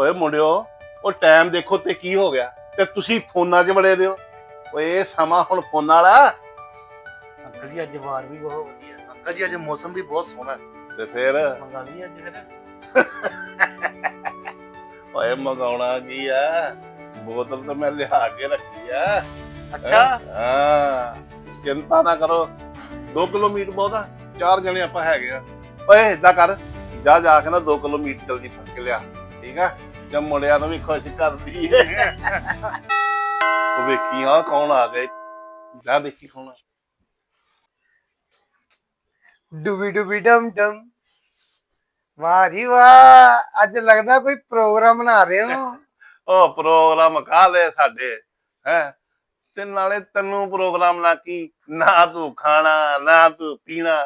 ਓਏ ਮੁੰਡਿਓ ਉਹ ਟਾਈਮ ਦੇਖੋ ਤੇ ਕੀ ਹੋ ਗਿਆ? ਤੇ ਤੁਸੀਂ ਫੋਨਾਂ 'ਚ ਵੜੇ ਦਿਓ ਓਏ ਇਹ ਸਮਾਂ ਹੁਣ ਫੋਨਾਂ ਵਾਲਾ ਅੰਕਲ ਜੀ ਅੱਜ ਵਾਰ ਵੀ ਬਹੁਤ ਵਧੀਆ। ਅੰਕਲ ਜੀ ਅੱਜ ਮੌਸਮ ਵੀ ਬਹੁਤ ਸੋਹਣਾ ਹੈ। ਤੇ ਫਿਰ? ਮੰਗਾ ਲਈ ਅੱਜ ਫਿਰ। ਓਏ ਮਗਾਉਣਾ ਕੀ ਆ? ਬੋਤਲ ਤਾਂ ਮੈਂ ਲਿਆ ਕੇ ਰੱਖੀ ਆ। ਅੱਛਾ। ਹਾਂ? ਚਿੰਤਾ ਨਾ ਕਰੋ। 2 ਕਿਲੋਮੀਟਰ ਬਹੁਤਾ ਚਾਰ ਜਣੇ ਆਪਾਂ ਹੈਗੇ ਆ। ਓਏ ਏਦਾਂ ਕਰ। ਜਾ ਜਾ ਕੇ ਨਾ 2 ਕਿਲੋਮੀਟਰ ਜਲਦੀ ਫੜ ਕੇ ਲਿਆ। ਠੀਕ ਆ? ਜਦ ਮੁੰਡਿਆਂ ਨੂੰ ਵੀ ਖੁਸ਼ ਕਰਦੀ ਏ। ਉਹ ਵੇਖੀ ਹਾਂ ਕੌਣ ਆ ਗਏ? ਜਾ ਦੇਖੀ ਕੌਣ ਆ ਡੁਬੀ ਡੁਬੀ ਡਮ ਡਮ। ਵਾਹ ਜੀ ਵਾਹ ਅੱਜ ਲੱਗਦਾ ਕੋਈ ਪ੍ਰੋਗਰਾਮ ਬਣਾ ਰਹੇ ਹੋ। ਉਹ ਪ੍ਰੋਗਰਾਮ ਕਾਹਦੇ ਸਾਡੇ ਹੈ? ਤੇ ਨਾਲੇ ਤੈਨੂੰ ਪ੍ਰੋਗਰਾਮ ਨਾ ਕੀ? ਨਾ ਤੂੰ ਖਾਣਾ ਨਾ ਤੂੰ ਪੀਣਾ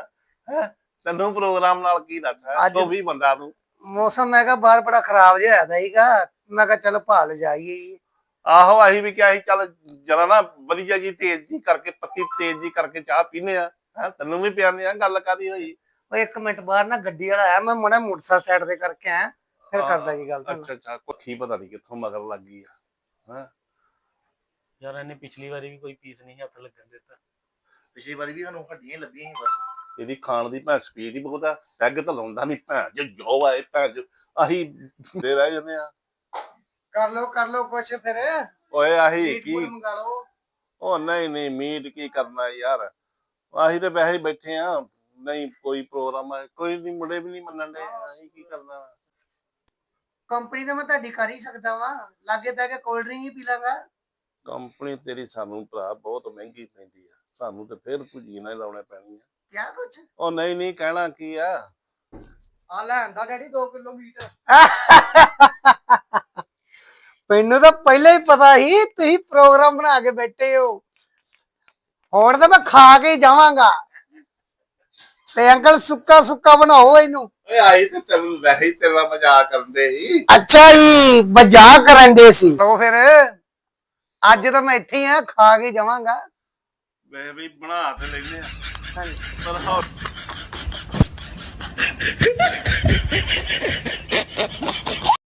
ਹੈ? ਤੈਨੂੰ ਪ੍ਰੋਗਰਾਮ ਨਾਲ ਕੀ ਅੱਜ- ਤੂੰ ਵੀ ਬੰਦਾ ਤੂੰ। ਮੌਸਮ ਮੈਂ ਕਿਹਾ ਬਾਹਰ ਬੜਾ ਖਰਾਬ ਜਿਹਾ ਹੋਇਆ ਹੀਗਾ ਮੈਂ ਕਿਹਾ ਚਲ ਭਾਲ ਜਾਈਏ। ਆਹੋ ਅਸੀਂ ਵੀ ਕਿਹਾ ਸੀ ਚੱਲ ਜਰਾ ਨਾ ਵਧੀਆ ਜੀ ਤੇਜ਼ ਜੀ ਕਰਕੇ ਪੱਤੀ ਤੇਜ਼ ਜੀ ਕਰਕੇ ਚਾਹ ਪੀਨੇ ਆ। ਹੈ ਤੈਨੂੰ ਵੀ ਪਿਆਨੇ ਆ ਗੱਲ ਕਾਦੀ ਹੋਈ। ਉਹ ਇੱਕ ਮਿੰਟ ਬਾਹਰ ਨਾ ਗੱਡੀ ਵਾਲਾ ਆਇਆ ਮੈਂ ਮੋੜਾ ਮੋਟਰਸਾਈਕਲ ਸਾਈਡ ਤੇ ਕਰਕੇ ਆਇਆ ਫਿਰ ਕਰਦਾ ਜੀ ਗੱਲ ਤੁਹਾਨੂੰ ਅੱਛਾ ਅੱਛਾ ਕੋਠੀ ਪਤਾ ਨਹੀਂ ਕਿੱਥੋਂ ਮਗਰ ਲੱਗ ਗਈ ਆ। ਯਾਰ ਇਹਨੇ ਪਿਛਲੀ ਵਾਰੀ ਵੀ ਕੋਈ ਪੀਸ ਨਹੀਂ ਹੱਥ ਲੱਗਣ ਦਿੱਤਾ। ਪਿਛਲੀ ਵਾਰੀ ਵੀ ਸਾਨੂੰ ਹੱਡੀਆਂ ਹੀ ਲੱਭੀਆਂ ਸੀ ਬਸ। ਇਹਦੀ ਖਾਣ ਦੀ ਭੈਣ ਸਪੀਡ ਹੀ ਬਹੁਤ ਆ ਪੈਗ ਤਾਂ ਲਾਉਂਦਾ ਨਹੀਂ ਭੈਣ ਜੋ ਜੋ ਆਏ ਭੈਣ ਜੋ ਅਸੀਂ ਦੇ ਰਹਿ ਜਾਂਦੇ ਆ। ਕਰ ਲਓ ਕਰ ਲਓ ਕੁਛ ਫਿਰ। ਓਏ ਆਹੀ ਕੀ? ਮੂਟ ਮੰਗਾ ਲਓ। ਉਹ ਨਹੀਂ ਨਹੀਂ ਮੀਟ ਕੀ ਕਰਨਾ ਯਾਰ। ਅਸੀਂ ਤੇ ਵੈਸੇ ਹੀ ਬੈਠੇ ਆ। ਨਹੀਂ ਕੋਈ ਪ੍ਰੋਗਰਾਮ ਹੈ ਕੋਈ ਨਹੀਂ ਮੁੰਡੇ ਵੀ ਨਹੀਂ ਮੰਨਣ ਦੇ ਅਸੀਂ ਕੀ ਕਰਨਾ ਕੰਪਨੀ ਤਾਂ ਮੈਂ ਤੁਹਾਡੀ ਕਰ ਹੀ ਸਕਦਾ ਵਾਂ। ਲਾਗੇ ਬਹਿ ਕੇ ਕੋਲਡ ਡਰਿੰਕ ਹੀ ਪੀ ਲਾਂਗਾ। ਕੰਪਨੀ ਤੇਰੀ ਸਾਨੂੰ ਭਰਾ ਬਹੁਤ ਮਹਿੰਗੀ ਪੈਂਦੀ ਆ। ਸਾਨੂੰ ਤੇ ਫਿਰ ਭੁਜੀ ਨਾ ਲਾਉਣੇ ਪੈਣੀ ਆ। ਕਿਆ ਕੁਛ? ਉਹ ਨਹੀਂ ਨਹੀਂ ਕਹਿਣਾ ਕੀ ਆ? ਆ ਲੈਣ ਦਾ ਡੈਡੀ 2 ਕਿਲੋ ਮੀਟ। ਮੈਨੂੰ ਤਾਂ ਪਹਿਲਾਂ ਹੀ ਪਤਾ ਸੀ ਤੁਸੀਂ ਪ੍ਰੋਗਰਾਮ ਬਣਾ ਕੇ ਬੈਠੇ ਹੋ। ਹੁਣ ਤਾਂ ਮੈਂ ਖਾ ਕੇ ਹੀ ਜਾਵਾਂਗਾ। ਤੇ ਅੰਕਲ ਸੁੱਕਾ ਸੁੱਕਾ ਬਣਾਓ ਇਹਨੂੰ। ਓਏ ਆਈ ਤੇ ਤੈਨੂੰ ਵੈਸੇ ਹੀ ਤੇਰਾ ਮਜ਼ਾਕ ਕਰਦੇ ਸੀ। ਅੱਛਾ ਜੀ ਮਜ਼ਾਕ ਕਰਨ ਦੇ ਸੀ। ਲੋ ਫਿਰ ਅੱਜ ਤਾਂ ਮੈਂ ਇੱਥੇ ਹੀ ਆ ਖਾ ਕੇ ਜਾਵਾਂਗਾ। ਵੇ ਵੀ ਬਣਾ ਤੇ ਲੈਨੇ ਆ ਹਾਂਜੀ। ਪਰ ਹੋਰ